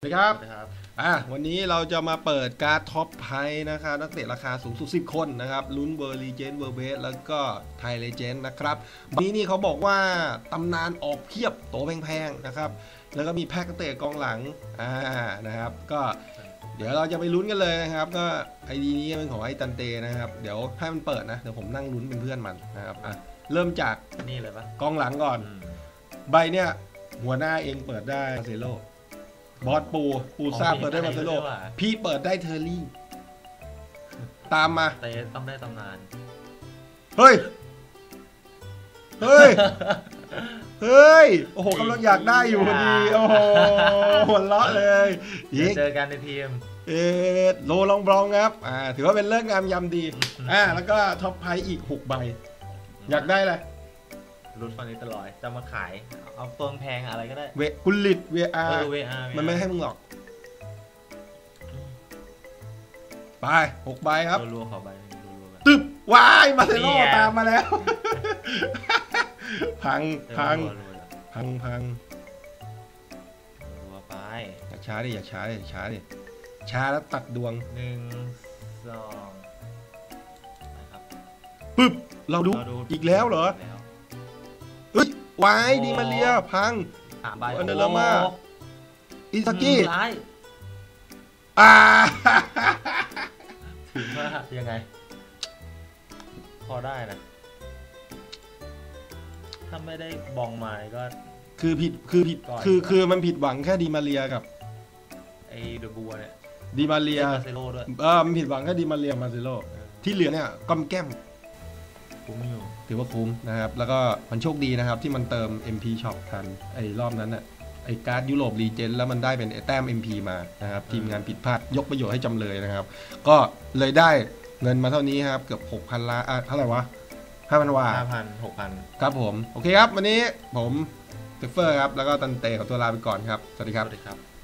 สวัสดีครับนะครับ อะ วันนี้เราจะมาเปิดการ์ดท็อปไพนะครับ นักเตะราคาสูงสุด 10 คนนะครับ ลุ้นเบอร์ลีเจนเบอร์เบส แล้วก็ไทยเลเจนด์นะครับวันนี้นี่เขาบอกว่าตำนานออกเพียบโตแพงๆ นะครับ แล้วก็มีแพ็กนักเตะกองหลัง อ่า นะครับ ก็เดี๋ยวเราจะไปลุ้นกันเลยนะครับ ก็ไอดีนี้เป็นของไอตันเตนะครับ เดี๋ยวให้มันเปิดนะ เดี๋ยวผมนั่งลุ้นเป็นเพื่อนมันนะครับ อะ เริ่มจากนี่เลยปะกองหลังก่อนอืมใบเนี่ยหัวหน้าเองเปิดได้มาเซโล บอสปู ปูซาเปิดได้มาเซโลพี่เปิดได้เทอร์รี่ ตามมาแต่ต้องได้ตำนาน เฮ้ย เฮ้ย เฮ้ย โอ้โหกำลังอยากได้อยู่พอดี โอ้โหหัวเราะเลยอีกเจอกันในทีมเออโลลองบลองครับ อ่า ถือว่าเป็นเรื่องงามยามดี อ่า แล้วก็ท็อปไพอีก6ใบ อยากได้อะไรรุดฟันนี้ตลอดจะมาขาย เอาเฟิงแพงอะไรก็ได้ เวกุลิตเวอาเออเวอามันไม่ให้มึงหรอก ไปหกใบครับรัวๆขอใบหนึ่งรัวๆกันตึบวายมาเซโลนี่ไงตามมาแล้ว พังเออพังรัวๆพังพังรัวๆไปอย่าช้าดิอย่าช้าดิอย่าช้าดิช้าแล้วตัดดวงหนึ่งสองนะครับปึ๊บเราดูเราดูอีกแล้วเหรอกแล้ วเฮ้ยวายดีมาเรียพังสามใบอันเดอร์ลาม่าโอ้อิซากิร้ายอ่าถึงว่ายังไง พอได้นะ ถ้าไม่ได้บองมาก็ คือผิดคือผิดก่อนคือคือมันผิดหวังแค่ดีมาเรียกับไอ้เดอะบัวเนี่ยดีมาเรียเล่นมาเซโร่ด้วยเออมันผิดหวังแค่ดีมาเรียมาเซโลที่เหลือเนี่ยก้อมแก้ม กูไม่อยู่ถือว่าคุ้มนะครับ แล้วก็มันโชคดีนะครับที่มันเติม MP Shop ทันไอ้รอบนั้นน่ะไอ้การ์ดยุโรปรีเจนแล้วมันได้เป็นไอ้แต้ม MP มานะครับ ทีมงานผิดพลาดยกประโยชน์ให้จำเลยนะครับ ก็เลยได้เงินมาเท่านี้ครับ เกือบ 6,000ล้านอะเท่าไหร่วะ5,000วาห้าพันหกพันครับผม โอเคครับ วันนี้ผมเฟเฟอร์ครับ แล้วก็ตันเตขอตัวลาไปก่อนครับ สวัสดีสครับวัสดีครับ